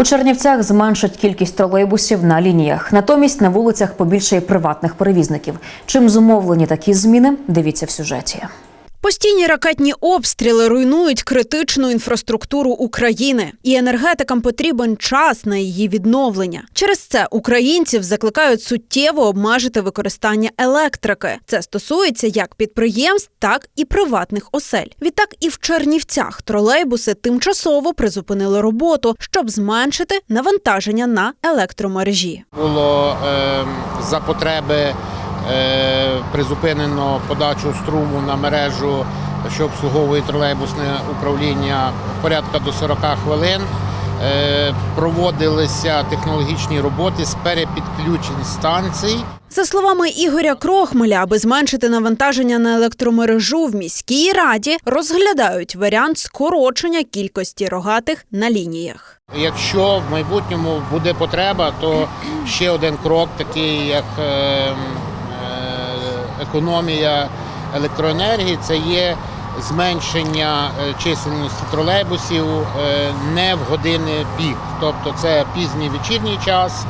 У Чернівцях зменшать кількість тролейбусів на лініях. Натомість на вулицях побільшає приватних перевізників. Чим зумовлені такі зміни? Дивіться в сюжеті. Постійні ракетні обстріли руйнують критичну інфраструктуру України, і енергетикам потрібен час на її відновлення. Через це українців закликають суттєво обмежити використання електрики. Це стосується як підприємств, так і приватних осель. Відтак і в Чернівцях тролейбуси тимчасово призупинили роботу, щоб зменшити навантаження на електромережі. було е, за потреби призупинено подачу струму на мережу, що обслуговує тролейбусне управління порядка до 40 хвилин. Е, проводилися технологічні роботи з перепідключень станцій. За словами Ігоря Крохмеля, аби зменшити навантаження на електромережу в міській раді, розглядають варіант скорочення кількості рогатих на лініях. Якщо в майбутньому буде потреба, то ще один крок, такий як е, е, економія електроенергії, це є зменшення е, чисельності тролейбусів е, не в години пік, тобто це пізній вечірній час.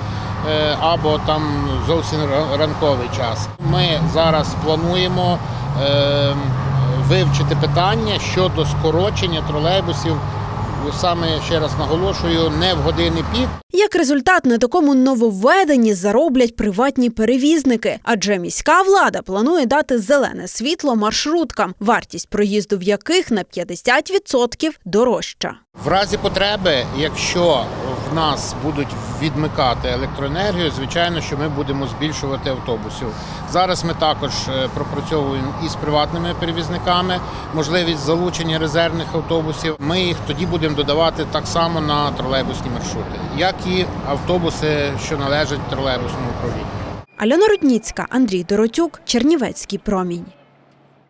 е, Або там зовсім ранковий час. Ми зараз плануємо вивчити питання щодо скорочення тролейбусів саме ще раз наголошую, не в години пік. Як результат, на такому нововведенні зароблять приватні перевізники, адже міська влада планує дати зелене світло маршруткам, вартість проїзду в яких на 50% дорожча. В разі потреби, якщо в нас будуть відмикати електроенергію, звичайно, що ми будемо збільшувати автобусів. Зараз ми також е, пропрацьовуємо із приватними перевізниками можливість залучення резервних автобусів. Ми їх тоді будемо додавати так само на тролейбусні маршрути, як і автобуси, що належать тролейбусному управлінню. Альона Рудніцька, Андрій Доротюк, Чернівецький промінь.